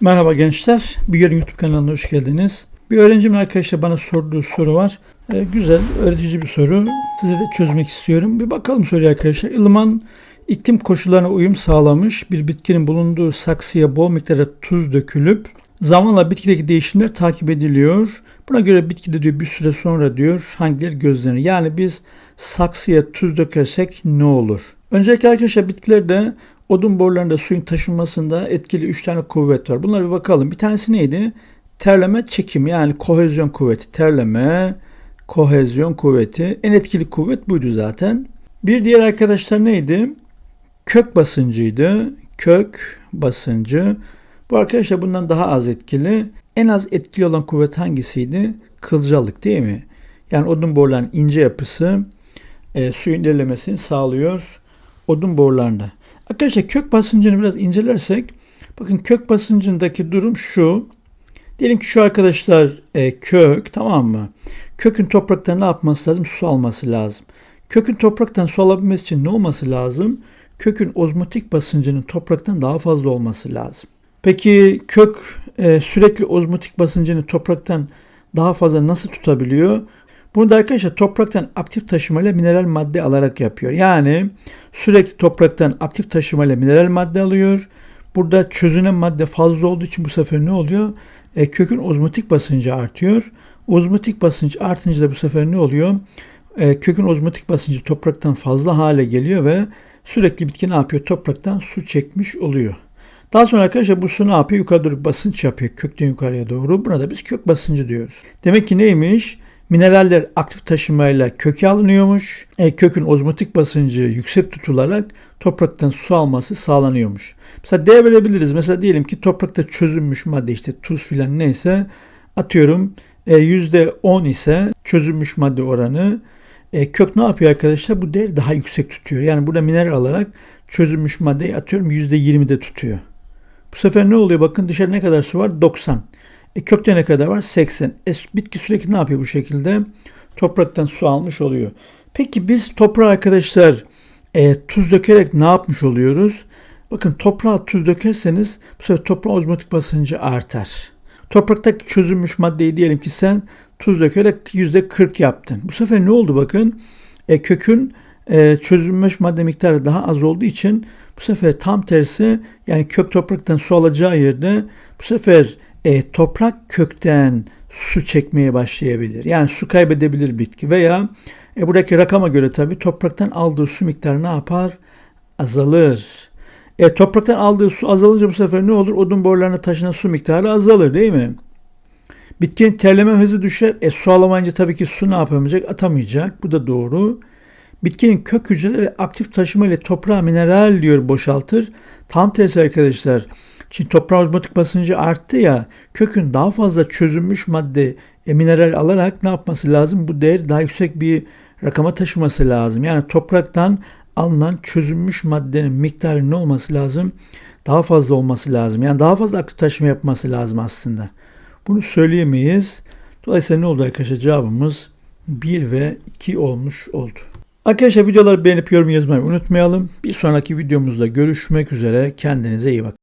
Merhaba gençler. Bir Yarın YouTube kanalına hoş geldiniz. Bir öğrencimin arkadaşlar bana sorduğu soru var. Ee, güzel, öğretici bir soru. Size de çözmek istiyorum. Bir bakalım soruya arkadaşlar. Ilman iklim koşullarına uyum sağlamış bir bitkinin bulunduğu saksıya bol miktarda tuz dökülüp zamanla bitkideki değişimler takip ediliyor. Buna göre bitkide diyor bir süre sonra diyor hangileri gözlenir. Yani biz saksıya tuz dökersek ne olur? Öncelikle arkadaşlar bitkilerde odun borularında suyun taşınmasında etkili 3 tane kuvvet var. Bunlara bir bakalım. Bir tanesi neydi? Terleme, çekim yani kohezyon kuvveti. Terleme, kohezyon kuvveti. En etkili kuvvet buydu zaten. Bir diğer arkadaşlar neydi? Kök basıncıydı. Kök basıncı. Bu arkadaşlar bundan daha az etkili. En az etkili olan kuvvet hangisiydi? Kılcalık değil mi? Yani odun borularının ince yapısı e, suyun ilerlemesini sağlıyor odun borularında. Arkadaşlar kök basıncını biraz incelersek bakın kök basıncındaki durum şu. Diyelim ki şu arkadaşlar e, kök tamam mı? Kökün topraktan ne yapması lazım? Su alması lazım. Kökün topraktan su alabilmesi için ne olması lazım? Kökün ozmotik basıncının topraktan daha fazla olması lazım. Peki kök e, sürekli ozmotik basıncını topraktan daha fazla nasıl tutabiliyor? Bunu da arkadaşlar topraktan aktif taşımayla mineral madde alarak yapıyor. Yani sürekli topraktan aktif taşımayla mineral madde alıyor. Burada çözünen madde fazla olduğu için bu sefer ne oluyor? E, kökün ozmotik basıncı artıyor. Ozmotik basınç artınca da bu sefer ne oluyor? E, kökün ozmotik basıncı topraktan fazla hale geliyor ve sürekli bitki ne yapıyor? Topraktan su çekmiş oluyor. Daha sonra arkadaşlar bu su ne yapıyor? Yukarı doğru basınç yapıyor kökten yukarıya doğru. Buna da biz kök basıncı diyoruz. Demek ki neymiş? Mineraller aktif taşımayla köke alınıyormuş. E, kökün ozmotik basıncı yüksek tutularak topraktan su alması sağlanıyormuş. Mesela D verebiliriz. Mesela diyelim ki toprakta çözünmüş madde işte tuz filan neyse atıyorum e, %10 ise çözünmüş madde oranı e, kök ne yapıyor arkadaşlar? Bu değeri daha yüksek tutuyor. Yani burada mineral alarak çözünmüş maddeyi atıyorum %20'de tutuyor. Bu sefer ne oluyor? Bakın dışarı ne kadar su var? 90. E, kökte ne kadar var? 80. E, bitki sürekli ne yapıyor bu şekilde? Topraktan su almış oluyor. Peki biz toprağa arkadaşlar e, tuz dökerek ne yapmış oluyoruz? Bakın toprağa tuz dökerseniz bu sefer toprağın ozmotik basıncı artar. Topraktaki çözülmüş maddeyi diyelim ki sen tuz dökerek %40 yaptın. Bu sefer ne oldu bakın? E, kökün e, çözülmüş madde miktarı daha az olduğu için bu sefer tam tersi yani kök topraktan su alacağı yerde bu sefer e, toprak kökten su çekmeye başlayabilir. Yani su kaybedebilir bitki veya e, buradaki rakama göre tabi topraktan aldığı su miktarı ne yapar? Azalır. E, topraktan aldığı su azalınca bu sefer ne olur? Odun borularına taşınan su miktarı azalır değil mi? Bitkinin terleme hızı düşer. E, su alamayınca tabii ki su ne yapamayacak? Atamayacak. Bu da doğru. Bitkinin kök hücreleri aktif taşıma ile toprağa mineral diyor boşaltır. Tam tersi arkadaşlar. Şimdi toprağın ozmotik basıncı arttı ya kökün daha fazla çözünmüş madde e, mineral alarak ne yapması lazım? Bu değer daha yüksek bir rakama taşıması lazım. Yani topraktan alınan çözünmüş maddenin miktarı ne olması lazım? Daha fazla olması lazım. Yani daha fazla aktif taşıma yapması lazım aslında. Bunu söyleyemeyiz. Dolayısıyla ne oldu arkadaşlar? Cevabımız 1 ve 2 olmuş oldu. Arkadaşlar videoları beğenip yorum yazmayı unutmayalım. Bir sonraki videomuzda görüşmek üzere. Kendinize iyi bakın.